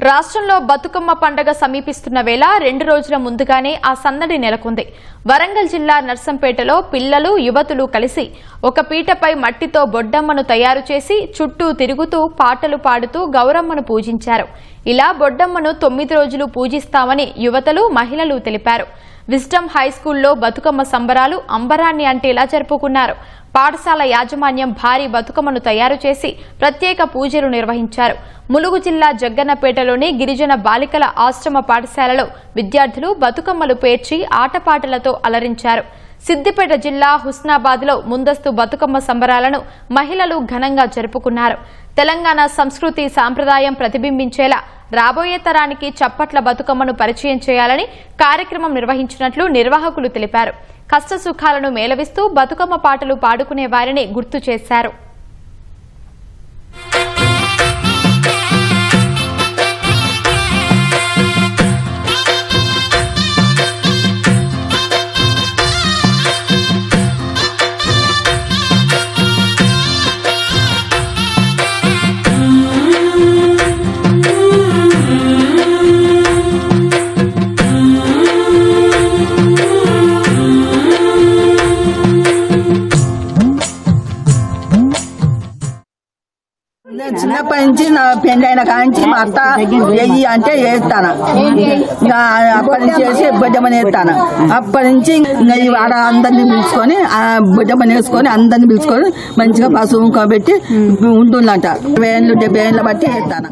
రాష్ట్రంలో బతుకమ్మ పండగ సమీపిస్తున్న వేళ రెండు రోజుల ముందుగానే ఆ సందడి నెలకొంది. వరంగల్ జిల్లా నర్సంపేటలో పిల్లలు యువతులు కలిసి ఒక పీటపై మట్టితో బొడ్డమ్మను తయారు చేసి చుట్టూ తిరుగుతూ పాటలు పాడుతూ గౌరమ్మను పూజించారు. ఇలా బొడ్డమ్మను తొమ్మిది రోజులు పూజిస్తామని యువతలు మహిళలు తెలిపారు. విజ్డమ్ హై స్కూల్లో బతుకమ్మ సంబరాలు అంబరాన్ని అంటేలా జరుపుకున్నారు. పాఠశాల యాజమాన్యం భారీ బతుకమ్మను తయారు చేసి ప్రత్యేక పూజలు నిర్వహించారు. ములుగు జిల్లా జగ్గన్నపేటలోని గిరిజన బాలికల ఆశ్రమ పాఠశాలలో విద్యార్థులు బతుకమ్మలు పేర్చి ఆటపాటలతో అలరించారు. సిద్దిపేట జిల్లా హుస్నాబాద్లో ముందస్తు బతుకమ్మ సంబరాలను మహిళలు ఘనంగా జరుపుకున్నారు. తెలంగాణ సంస్కృతి సాంప్రదాయం ప్రతిబింబించేలా రాబోయే తరానికి చప్పట్ల బతుకమ్మను పరిచయం చేయాలని కార్యక్రమం నిర్వహించినట్లు నిర్వాహకులు తెలిపారు. కష్టసుఖాలను మేళవిస్తూ బతుకమ్మ పాటలు పాడుకునే వారిని గుర్తు చేశారు. నేను చిన్నప్పటి నుంచి నా పెళ్ళి అయిన కాంచి మా అత్త వెయ్యి అంటే వేస్తాను ఇంకా అప్పటి నుంచి వేసి భుజమని వేస్తాను అప్పటి నుంచి ఇంకా ఈ వాడ అందరిని పిలుచుకొని ఆ వేసుకొని అందరిని పిలుచుకొని మంచిగా పసుపు పెట్టి ఉంటుందంట. వేళ్ళు డెబ్బై ఏళ్ళ బట్టి వేస్తాను